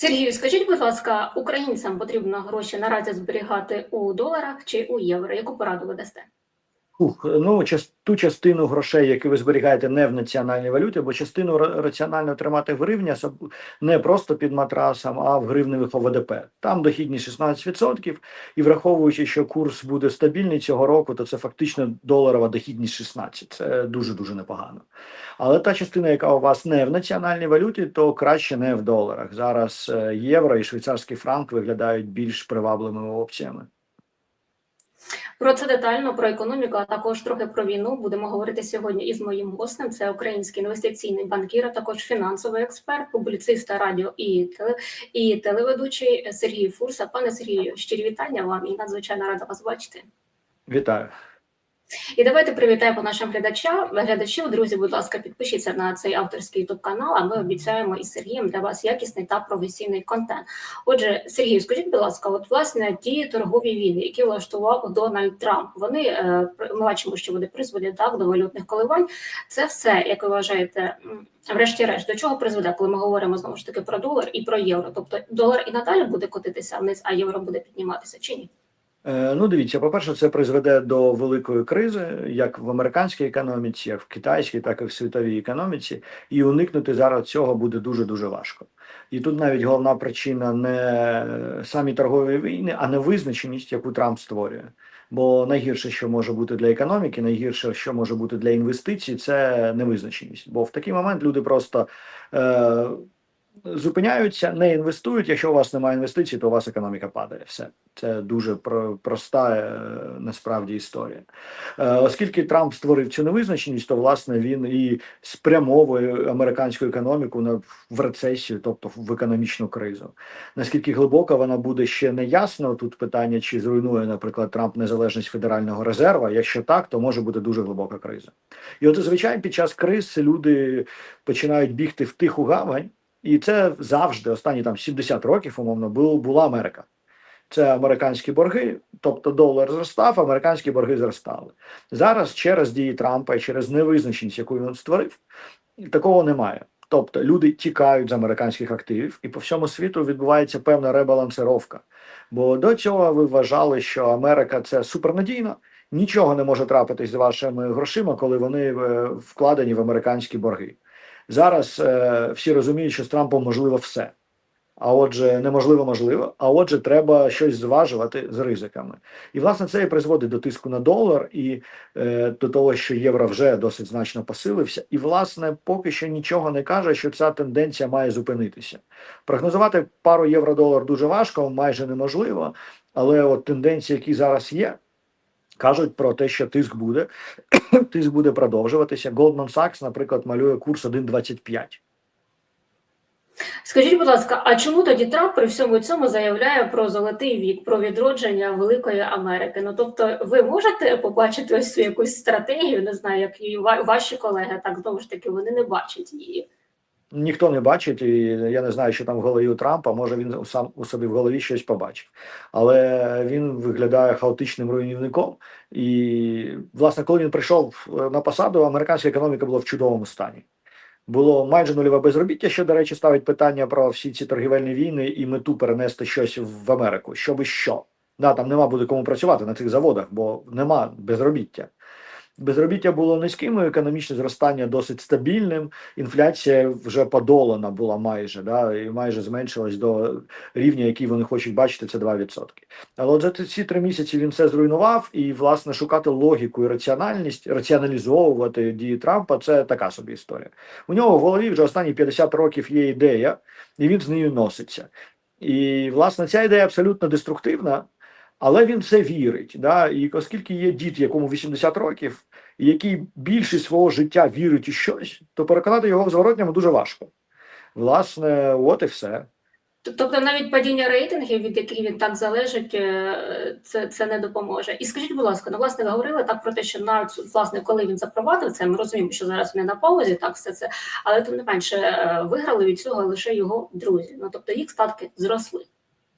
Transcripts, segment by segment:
Сергію, скажіть, будь ласка, українцям потрібно гроші наразі зберігати у доларах чи у євро? Яку пораду ви дасте? Ну ту частину грошей, які ви зберігаєте не в національній валюті, бо частину раціонально тримати в гривні не просто під матрасом, а в гривневих ОВДП. Там дохідність 16%, і враховуючи, що курс буде стабільний цього року, то це фактично доларова дохідність 16%. Це дуже дуже непогано. Але та частина, яка у вас не в національній валюті, то краще не в доларах. Зараз е, євро і швейцарський франк виглядають більш привабливими опціями. Про це детально, про економіку, а також трохи про війну будемо говорити сьогодні із моїм гостем. Це український інвестиційний банкір, а також фінансовий експерт, публіциста радіо і теле і телеведучий Сергій Фурса. Пане Сергію, щирі вітання вам і надзвичайно рада вас бачити. Вітаю. І давайте привітаємо нашим глядачам. Глядачів, друзі, будь ласка, підпишіться на цей авторський ютуб канал. А ми обіцяємо із Сергієм для вас якісний та професійний контент. Отже, Сергію, скажіть, будь ласка, от власне ті торгові війни, які влаштував Дональд Трамп, вони е, ми бачимо, що вони призводять так до валютних коливань. Це все, як ви вважаєте, врешті-решт, до чого призведе, коли ми говоримо знову ж таки про долар і про євро? Тобто долар і надалі буде котитися вниз, а євро буде підніматися чи ні? Е, Ну, дивіться, по-перше, це призведе до великої кризи, як в американській економіці, як в китайській, так і в світовій економіці, і уникнути зараз цього буде дуже дуже важко. І тут навіть головна причина не самі торгові війни, а невизначеність, яку Трамп створює. Бо найгірше, що може бути для економіки, найгірше, що може бути для інвестицій, це невизначеність. Бо в такий момент люди просто е, зупиняються, не інвестують. Якщо у вас немає інвестицій, то у вас економіка падає. Все. Це дуже проста е, насправді історія. Е, оскільки Трамп створив цю невизначеність, то власне він і спрямовує американську економіку на в рецесію, тобто в економічну кризу. Наскільки глибока вона буде ще не ясно. Тут питання, чи зруйнує, наприклад, Трамп незалежність Федерального резерву. Якщо так, то може бути дуже глибока криза. І от зазвичай під час криз люди починають бігти в тиху гавань, і це завжди останні там 70 років, умовно, бу- була Америка. Це американські борги, тобто долар зростав, американські борги зростали. Зараз через дії Трампа і через невизначеність, яку він створив, такого немає. Тобто люди тікають з американських активів, і по всьому світу відбувається певна ребалансировка. Бо до цього ви вважали, що Америка це супернадійна, нічого не може трапитись з вашими грошима, коли вони е, вкладені в американські борги. Зараз е, всі розуміють, що з Трампом можливо все. А отже, неможливо можливо. А отже, треба щось зважувати з ризиками. І власне це і призводить до тиску на долар і е, до того, що євро вже досить значно посилився. І власне поки що нічого не каже, що ця тенденція має зупинитися. Прогнозувати пару євро-долар дуже важко, майже неможливо. Але от тенденції, які зараз є, кажуть про те, що тиск буде, тиск буде продовжуватися. Goldman Sachs, наприклад, малює курс 1,25. Скажіть, будь ласка, а чому тоді Трамп при всьому цьому заявляє про золотий вік, про відродження Великої Америки? Ну тобто, ви можете побачити ось якусь стратегію, не знаю, як і ваші колеги, так знову ж таки, вони не бачать її. Ніхто не бачить, і я не знаю, що там в голові у Трампа. Може він сам у собі в голові щось побачив, але він виглядає хаотичним руйнівником. І власне, коли він прийшов е, на посаду, американська економіка була в чудовому стані. Було майже нульове безробіття, що, до речі, ставить питання про всі ці торгівельні війни і мету перенести щось в Америку. Щоби що? Да, там нема буде кому працювати на цих заводах, бо нема безробіття. Безробіття було низьким, економічне зростання досить стабільним. Інфляція вже подолана була майже, да, і майже зменшилась до рівня, який вони хочуть бачити, це 2%. Але от за ці три місяці він все зруйнував, і власне шукати логіку і раціональність, раціоналізовувати дії Трампа це така собі історія. У нього в голові вже останні 50 років є ідея, і він з нею носиться. І власне ця ідея абсолютно деструктивна. Але він все вірить. Да? І оскільки є дід, якому 80 років, який більшість свого життя вірить у щось, то переконати його в зворотньому дуже важко. Власне, от і все. Тобто навіть падіння рейтингів, від яких він так залежить, е, це, це не допоможе. І скажіть, будь ласка, ну власне говорили так про те, що навіть власне, коли він запровадив це, ми розуміємо, що зараз не на паузі, так все це, але тим не менше е, виграли від цього лише його друзі. Ну тобто їх статки зросли.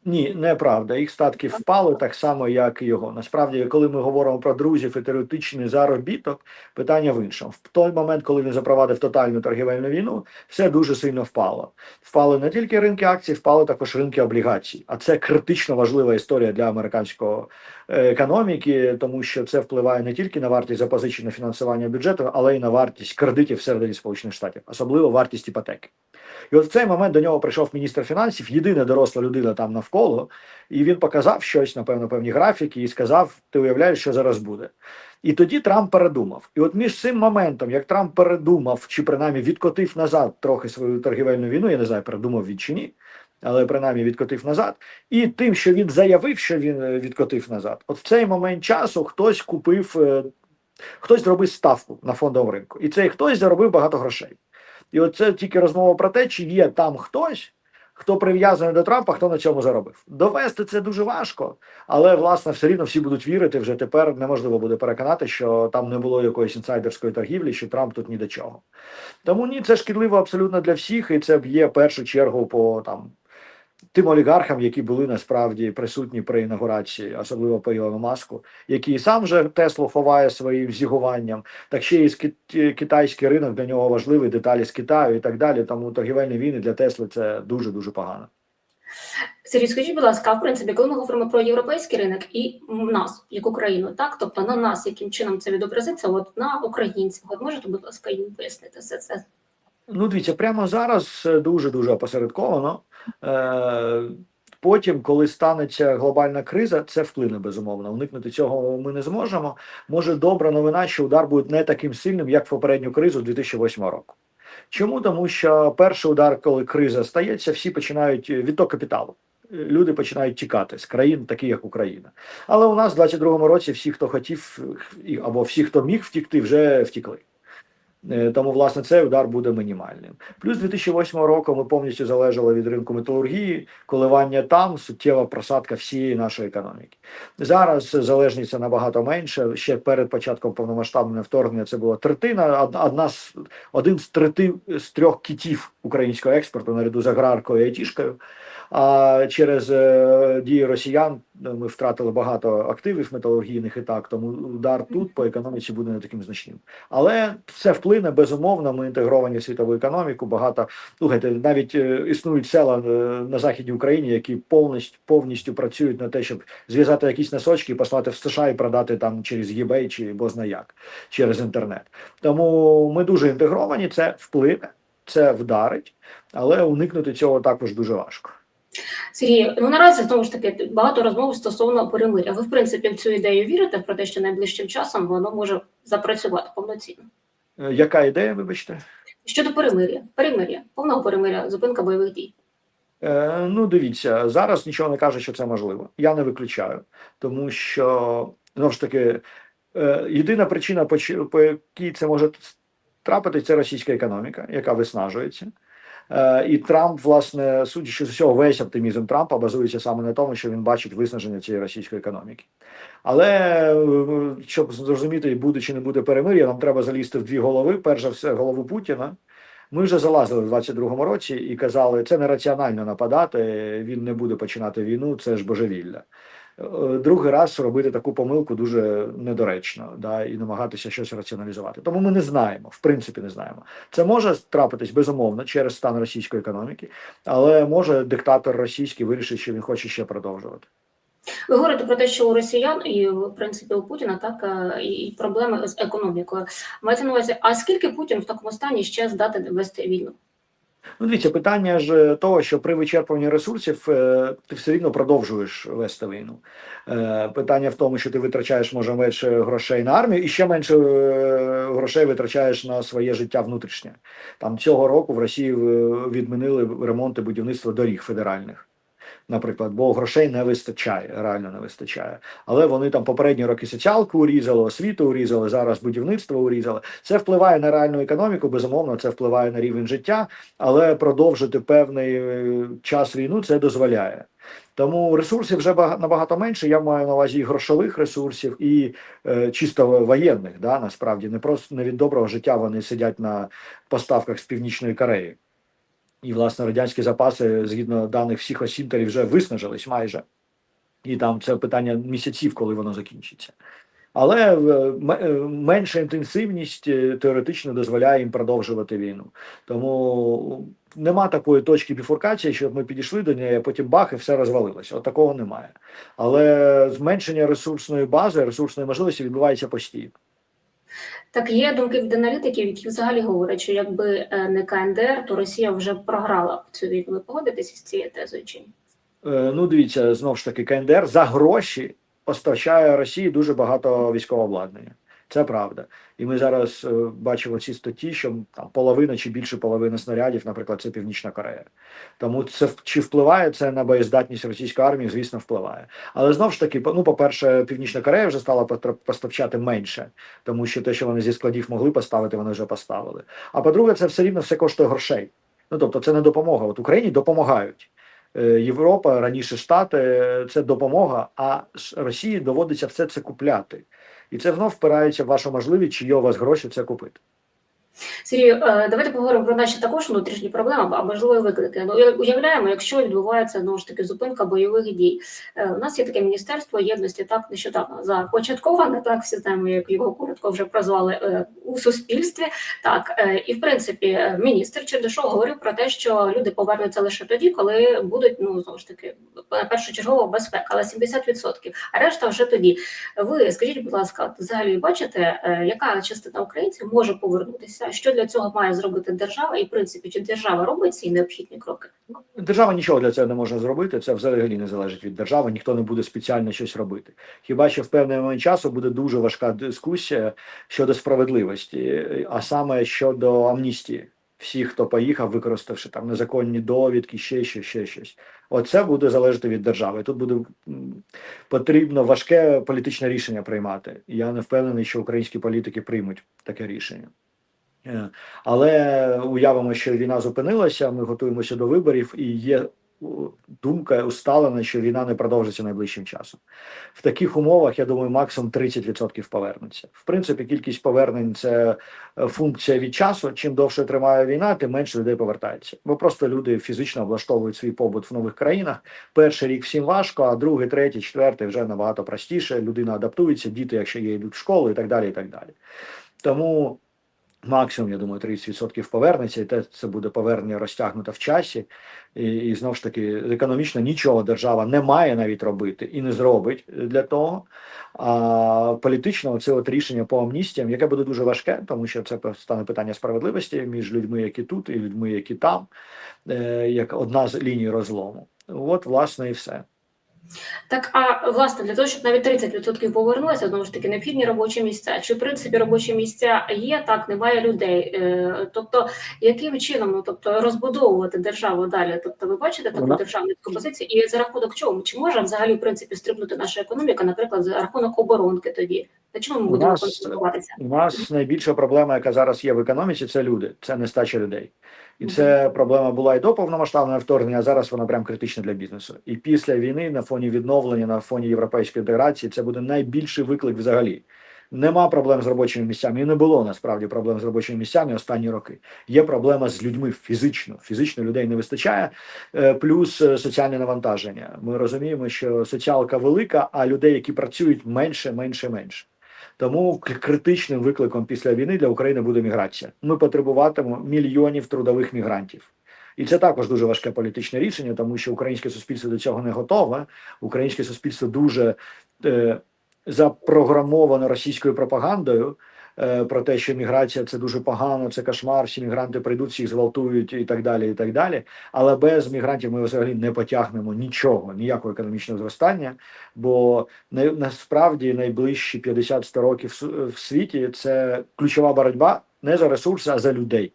Ні, неправда. Їх статки впали так само, як і його. Насправді, коли ми говоримо про друзів і теоретичний заробіток, питання в іншому. В той момент, коли він запровадив тотальну торгівельну війну, все дуже сильно впало. Впали не тільки ринки акцій, впали також ринки облігацій. А це критично важлива історія для американського е, економіки, тому що це впливає не тільки на вартість запозичення фінансування бюджету, але й на вартість кредитів всередині Сполучених Штатів, особливо вартість іпотеки. І от в цей момент до нього прийшов міністр фінансів, єдина доросла людина там навколо, і він показав щось, напевно, певні графіки, і сказав: Ти уявляєш, що зараз буде. І тоді Трамп передумав. І от між цим моментом, як Трамп передумав, чи принаймні відкотив назад трохи свою торгівельну війну, я не знаю, передумав він чи ні, але принаймні відкотив назад, і тим, що він заявив, що він е, відкотив назад, от в цей момент часу хтось купив, е, хтось зробив ставку на фондовому ринку, і цей хтось заробив багато грошей. І оце тільки розмова про те, чи є там хтось, хто прив'язаний до Трампа, хто на цьому заробив. Довести це дуже важко, але власне все рівно всі будуть вірити. Вже тепер неможливо буде переконати, що там не було якоїсь інсайдерської торгівлі, що Трамп тут ні до чого. Тому ні, це шкідливо абсолютно для всіх, і це б'є першу чергу по там. Тим олігархам, які були насправді присутні при інаугурації, особливо по Ілону Маску, який сам же Теслу ховає своїм зігуванням, так ще і з китайський ринок для нього важливий, деталі з Китаю і так далі. Тому торгівельні війни для Тесли це дуже дуже погано. Сергій, скажіть, будь ласка, в принципі, коли ми говоримо про європейський ринок і нас, як Україну, так тобто на нас, яким чином це відобразиться, от на українців, от можете, будь ласка, їм пояснити все це? Ну, дивіться, прямо зараз дуже дуже опосередковано. Е, Потім, коли станеться глобальна криза, це вплине безумовно. Уникнути цього ми не зможемо. Може, добра новина, що удар буде не таким сильним, як в попередню кризу 2008 року. Чому? Тому що перший удар, коли криза стається, всі починають відток капіталу. Люди починають тікати з країн, такі як Україна. Але у нас в 22-му році всі, хто хотів, або всі, хто міг втікти, вже втікли. Тому, власне, цей удар буде мінімальним. Плюс 2008 року ми повністю залежали від ринку металургії, коливання там, суттєва просадка всієї нашої економіки. Зараз залежність набагато менше. Ще перед початком повномасштабного вторгнення це була третина, одна з один з трети з трьох китів українського експорту наряду з аграркою і айтішкою. А через е, дії росіян ми втратили багато активів металургійних і так, тому удар тут по економіці буде не таким значним. Але це вплине безумовно. Ми інтегровані в світову економіку. Багато слухайте, навіть е, існують села е, на західній Україні, які повністю повністю працюють на те, щоб зв'язати якісь носочки, послати в США і продати там через eBay чи бозна як через інтернет. Тому ми дуже інтегровані. Це вплине, це вдарить, але уникнути цього також дуже важко. Сергій, ну наразі знову ж таки багато розмов стосовно перемиря. Ви в принципі в цю ідею вірите про те, що найближчим часом воно може запрацювати повноцінно? Е, Яка ідея, вибачте? Щодо перемиря, перемиря, повного перемиря, зупинка бойових дій. Е, ну, дивіться, зараз нічого не каже, що це можливо. Я не виключаю, тому що знову ж таки е, єдина причина, по, по якій це може трапити, це російська економіка, яка виснажується. Е, І Трамп, власне, судячи з усього, весь оптимізм Трампа базується саме на тому, що він бачить виснаження цієї російської економіки. Але е, щоб зрозуміти, буде чи не буде перемир'я, нам треба залізти в дві голови. Перш за все, голову Путіна. Ми вже залазили в 22-му році і казали, це нераціонально нападати. Він не буде починати війну, це ж божевілля. Е, Другий раз робити таку помилку дуже недоречно, да, і намагатися щось раціоналізувати. Тому ми не знаємо, в принципі, не знаємо. Це може трапитись безумовно через стан російської економіки, але може диктатор російський вирішить, що він хоче ще продовжувати. Ви говорите про те, що у росіян і в принципі у Путіна так е, і проблеми з економікою. Мається на увазі, а скільки Путін в такому стані ще здатен вести війну? Ну, дивіться, питання ж того, що при вичерпуванні ресурсів е, ти все рівно продовжуєш вести війну. Е, Питання в тому, що ти витрачаєш може менше грошей на армію і ще менше е, грошей витрачаєш на своє життя внутрішнє. Там цього року в Росії е, відмінили ремонти будівництва доріг федеральних. Наприклад, бо грошей не вистачає, реально не вистачає. Але вони там попередні роки соціалку урізали, освіту урізали, зараз будівництво урізали. Це впливає на реальну економіку, безумовно, це впливає на рівень життя, але продовжити певний е, час війну це дозволяє. Тому ресурсів вже бага- набагато менше. Я маю на увазі і грошових ресурсів, і е, чисто воєнних. Да, насправді не просто не від доброго життя вони сидять на поставках з північної Кореї. І, власне, радянські запаси, згідно даних всіх осінтерів, вже виснажились майже. І там це питання місяців, коли воно закінчиться. Але е, е, менша інтенсивність е, теоретично дозволяє їм продовжувати війну. Тому нема такої точки біфуркації, щоб ми підійшли до неї, а потім бах, і все розвалилося. От такого немає. Але зменшення ресурсної бази, ресурсної можливості відбувається постійно. Так, є думки від аналітиків, які взагалі говорять, що якби е, не КНДР, то Росія вже програла б цю війну. Ви погодитесь з цією тезою чи ні? Е, Ну, дивіться, знову ж таки, КНДР за гроші постачає Росії дуже багато військового обладнання. Це правда. І ми зараз е, бачимо ці статті, що там половина чи більше половини снарядів, наприклад, це Північна Корея. Тому це чи впливає це на боєздатність російської армії? Звісно, впливає. Але знову ж таки, ну, по-перше, Північна Корея вже стала постачати менше, тому що те, що вони зі складів могли поставити, вони вже поставили. А по-друге, це все рівно все коштує грошей. Ну тобто, це не допомога. От Україні допомагають. Е, Європа, раніше Штати е, це допомога, а Росії доводиться все це купляти. І це знов впирається в вашу можливість, чи є у вас гроші це купити. Сергію, е, давайте поговоримо про наші також внутрішні проблеми, а можливо виклики. Ну уявляємо, якщо відбувається знову ж таки зупинка бойових дій. Е, У нас є таке міністерство єдності, так нещодавно започатковане, так всі знаємо, як його коротко вже прозвали е, у суспільстві. Так і в принципі міністр Чердишов говорив про те, що люди повернуться лише тоді, коли будуть ну знову ж таки першочергова безпека, але 70%, а решта вже тоді. Ви скажіть, будь ласка, взагалі бачите, яка частина українців може повернутися? Що для цього має зробити держава? І в принципі, чи держава робить ці необхідні кроки? Держава нічого для цього не може зробити. Це взагалі не залежить від держави. Ніхто не буде спеціально щось робити. Хіба що в певний момент часу буде дуже важка дискусія щодо справедливості, а саме щодо амністії. Всіх, хто поїхав, використавши там незаконні довідки, ще щось, ще щось. Оце буде залежати від держави. Тут буде потрібно важке політичне рішення приймати. Я не впевнений, що українські політики приймуть таке рішення. Е, Але уявимо, що війна зупинилася, ми готуємося до виборів, і є думка усталена, що війна не продовжиться найближчим часом. В таких умовах, я думаю, максимум 30% повернуться. В принципі, кількість повернень це е, функція від часу. Чим довше триває війна, тим менше людей повертається. Бо просто люди фізично облаштовують свій побут в нових країнах. Перший рік всім важко, а другий, третій, четвертий вже набагато простіше. Людина адаптується, діти, якщо є, йдуть в школу і так далі. І так далі. Тому максимум, я думаю, 30% повернеться, і те це буде повернення розтягнуте в часі. І, і знову ж таки, економічно нічого держава не має навіть робити і не зробить для того. А політично це от рішення по амністіям, яке буде дуже важке, тому що це стане питання справедливості між людьми, які тут, і людьми, які там, е, як одна з ліній розлому. От, власне, і все. Так, а власне для того, щоб навіть 30% повернулося, знову ж таки необхідні робочі місця. Чи в принципі робочі місця є? Так, немає людей. Е, тобто, яким чином ну тобто розбудовувати державу далі? Тобто, ви бачите таку Вона- державницьку позицію, і за рахунок чого? Чи може взагалі в принципі стрибнути наша економіка, наприклад, за рахунок оборонки тоді? На чому ми У будемо концентруватися? У нас найбільша проблема, яка зараз є в економіці, це люди, це нестача людей. І це проблема була і до повномасштабного вторгнення, а зараз вона прям критична для бізнесу. І після війни, на фоні відновлення, на фоні європейської інтеграції, це буде найбільший виклик взагалі. Нема проблем з робочими місцями. І не було насправді проблем з робочими місцями останні роки. Є проблема з людьми фізично. Фізично людей не вистачає, е, плюс е, соціальне навантаження. Ми розуміємо, що соціалка велика, а людей, які працюють, менше, менше, менше. Тому критичним викликом після війни для України буде міграція. Ми потребуватимемо мільйонів трудових мігрантів. І це також дуже важке політичне рішення, тому що українське суспільство до цього не готове. Українське суспільство дуже е, запрограмовано російською пропагандою про те, що міграція це дуже погано, це кошмар, всі мігранти прийдуть, всіх зґвалтують і так далі. і так далі. Але без мігрантів ми взагалі не потягнемо нічого, ніякого економічного зростання. Бо не насправді найближчі 50-100 років в світі це ключова боротьба не за ресурси, а за людей.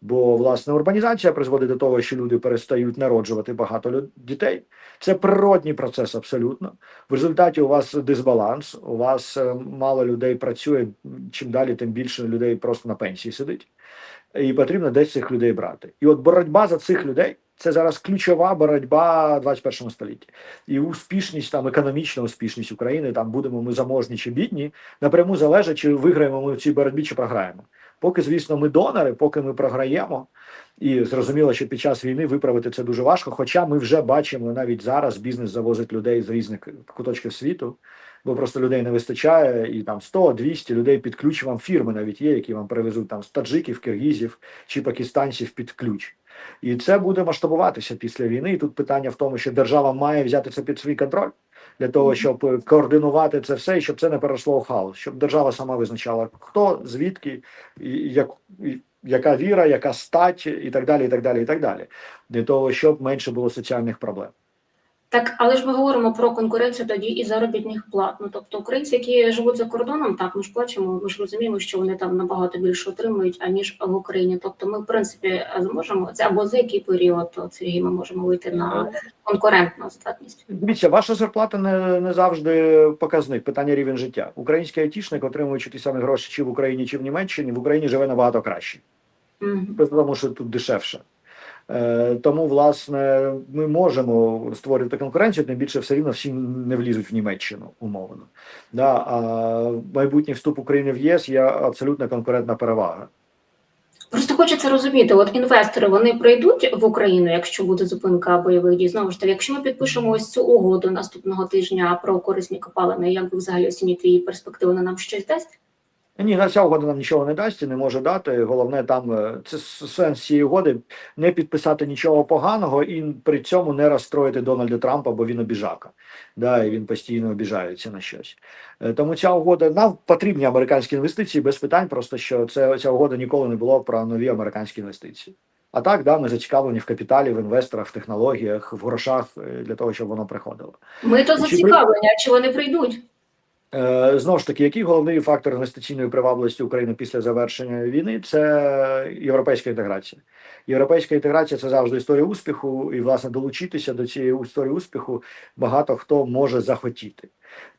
Бо власне урбанізація призводить до того, що люди перестають народжувати багато дітей. Це природній процес абсолютно. В результаті у вас дисбаланс, у вас е, мало людей працює. Чим далі, тим більше людей просто на пенсії сидить. І потрібно десь цих людей брати. І от боротьба за цих людей це зараз ключова боротьба в 21 столітті. І успішність, там економічна успішність України, там будемо ми заможні чи бідні, напряму залежить, чи виграємо ми в цій боротьбі, чи програємо. Поки, звісно, ми донори, поки ми програємо. І зрозуміло, що під час війни виправити це дуже важко. Хоча ми вже бачимо навіть зараз бізнес завозить людей з різних куточків світу, бо просто людей не вистачає, і там 100-200 людей під ключ вам фірми навіть є, які вам привезуть там з таджиків, киргізів чи пакистанців під ключ. І це буде масштабуватися після війни. І тут питання в тому, що держава має взяти це під свій контроль для того, щоб е, координувати це все, і щоб це не перейшло в хаос, щоб держава сама визначала, хто, звідки, і як, і яка віра, яка стать, і так далі, і так далі, і так далі, для того, щоб менше було соціальних проблем. Так, але ж ми говоримо про конкуренцію тоді і заробітних плат. Ну тобто українці, які живуть за кордоном, так ми ж плачемо, ми ж розуміємо, що вони там набагато більше отримують аніж в Україні. Тобто, ми в принципі зможемо це або за який період Сергій, ми можемо вийти на конкурентну здатність. Дивіться, ваша зарплата не, не завжди показник, питання рівень життя. Український айтішник, отримуючи ті самі гроші чи в Україні, чи в Німеччині, в Україні живе набагато краще. Просто тому що тут дешевше. Е, тому, власне, ми можемо створити конкуренцію, тим більше все рівно всі не влізуть в Німеччину умовно. Да, а майбутній вступ України в ЄС є абсолютно конкурентна перевага. Просто хочеться розуміти, от інвестори вони прийдуть в Україну, якщо буде зупинка бойових дій. Знову ж таки, якщо ми підпишемо ось цю угоду наступного тижня про корисні копалини, як ви взагалі оцінюєте її перспективу, вона нам щось дасть? Ні, на ця угода нам нічого не дасть і не може дати. Головне, там е, це сенс цієї угоди не підписати нічого поганого і при цьому не розстроїти Дональда Трампа, бо він обіжака. Да, і він постійно обіжається на щось. Е, Тому ця угода нам потрібні американські інвестиції без питань, просто що це ця угода ніколи не була про нові американські інвестиції. А так, да, ми зацікавлені в капіталі, в інвесторах, в технологіях, в грошах е, для того, щоб воно приходило. Ми то зацікавлені, а чи вони прийдуть? Е, Знову ж таки, який головний фактор інвестиційної привабливості України після завершення війни це європейська інтеграція. Європейська інтеграція це завжди історія успіху, і власне долучитися до цієї історії успіху багато хто може захотіти.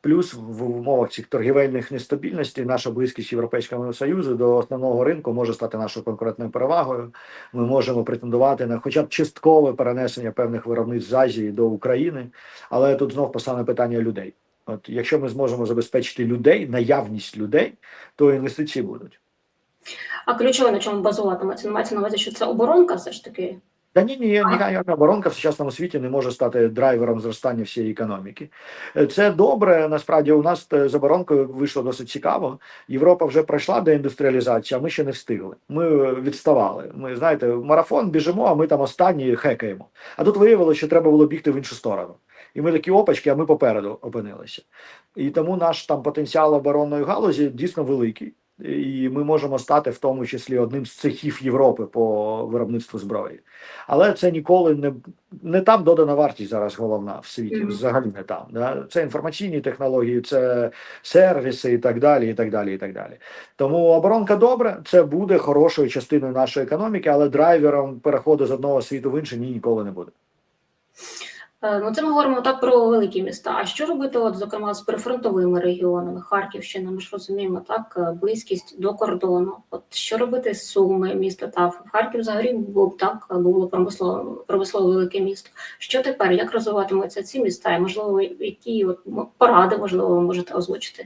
Плюс в умовах цих торгівельних нестабільностей наша близькість Європейського Союзу до основного ринку може стати нашою конкурентною перевагою. Ми можемо претендувати на хоча б часткове перенесення певних виробництв з Азії до України, але тут знов постане питання людей. От якщо ми зможемо забезпечити людей, наявність людей, то інвестиції будуть. А ключове на чому базуватиметься? Мається на увазі, що це оборонка все ж таки. Та ні, ні, ніяка оборонка в сучасному світі не може стати драйвером зростання всієї економіки. Е, Це добре. Насправді у нас е, з оборонкою вийшло досить цікаво. Європа вже пройшла деіндустріалізацію, а ми ще не встигли. Ми е, відставали. Ми знаєте, марафон біжимо, а ми там останні хекаємо. А тут виявилося, що треба було бігти в іншу сторону. І ми такі опачки, а ми попереду опинилися. І тому наш там потенціал оборонної галузі дійсно великий. І ми можемо стати в тому числі одним з цехів Європи по виробництву зброї. Але це ніколи не, не там додана вартість зараз головна в світі. Взагалі не там. Да? Це інформаційні технології, це сервіси і так далі. і так далі, і так далі. Тому оборонка добре, це буде хорошою частиною нашої економіки, але драйвером переходу з одного світу в інший ні, ніколи не буде. Е, Ну, це ми говоримо так про великі міста. А що робити, от, зокрема, з прифронтовими регіонами? Харківщина, ми ж розуміємо, так, е, близькість до кордону. От що робити з Суми, міста ТАФ? Харків взагалі був так, було промислове промислове велике місто. Що тепер? Як розвиватимуться ці міста? І можливо, які от поради можливо ви можете озвучити?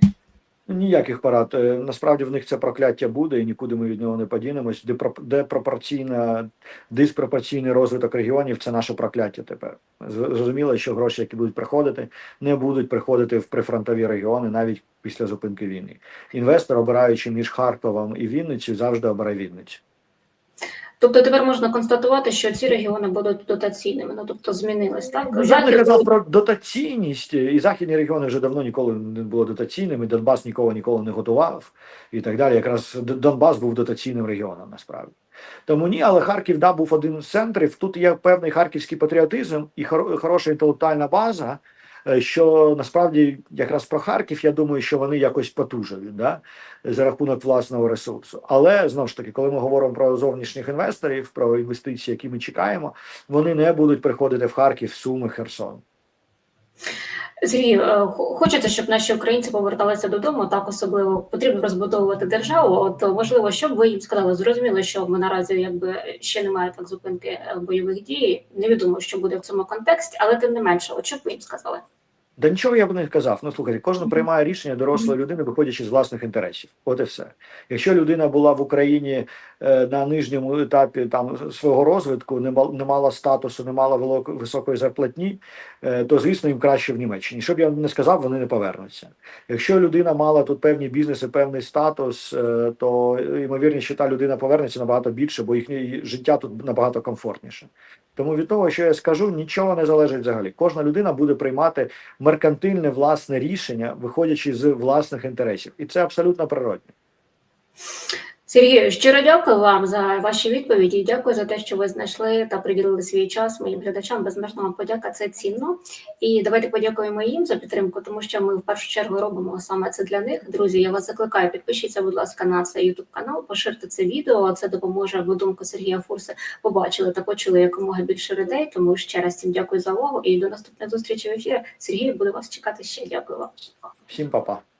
Ніяких парад. Е, Насправді в них це прокляття буде, і нікуди ми від нього не подінемось. Депро- Депропорційна, диспропорційний розвиток регіонів це наше прокляття тепер. Зрозуміло, що гроші, які будуть приходити, не будуть приходити в прифронтові регіони навіть після зупинки війни. Інвестор, обираючи між Харковом і Вінницею, завжди обирає Вінницю. Тобто тепер можна констатувати, що ці регіони будуть дотаційними, ну тобто змінились так. Ну, Я не казав про дотаційність, і західні регіони вже давно ніколи не було дотаційними. Донбас нікого ніколи не готував і так далі. Якраз Донбас був дотаційним регіоном насправді. Тому ні, але Харків да, був один з центрів. Тут є певний харківський патріотизм і хороша інтелектуальна база. Е, Що насправді якраз про Харків, я думаю, що вони якось потужили да, за рахунок власного ресурсу. Але знову ж таки, коли ми говоримо про зовнішніх інвесторів, про інвестиції, які ми чекаємо, вони не будуть приходити в Харків, Суми, Херсон. Сергій, хочете, хочеться, щоб наші українці поверталися додому. Так особливо потрібно розбудовувати державу. От можливо, що б ви їм сказали? Зрозуміло, що ми наразі якби ще немає так зупинки е, бойових дій. Невідомо, що буде в цьому контексті, але тим не менше, от що б ви їм сказали? Да нічого я б не казав. Ну слухайте, кожен приймає рішення дорослої людини, виходячи з власних інтересів. От і все. Якщо людина була в Україні е, на нижньому етапі там свого розвитку, не мал- не мала статусу, не мала велико- високої зарплатні, е, то звісно їм краще в Німеччині. Щоб я не сказав, вони не повернуться. Якщо людина мала тут певні бізнеси, певний статус, е, то ймовірність, що та людина повернеться набагато більше, бо їхнє життя тут набагато комфортніше. Тому від того, що я скажу, нічого не залежить взагалі. Кожна людина буде приймати меркантильне власне рішення, виходячи з власних інтересів, і це абсолютно природне. Сергію, щиро дякую вам за ваші відповіді. Дякую за те, що ви знайшли та приділили свій час моїм глядачам. Безмежна вам подяка, це цінно. І давайте подякуємо їм за підтримку, тому що ми в першу чергу робимо саме це для них. Друзі, я вас закликаю, підпишіться, будь ласка, на цей YouTube канал, поширте це відео. Це допоможе, аби думку Сергія Фурси побачили та почули якомога більше людей. Тому ще раз всім дякую за увагу і до наступних зустрічей в ефірі. Сергій буде вас чекати ще. Дякую вам. Всім па-па.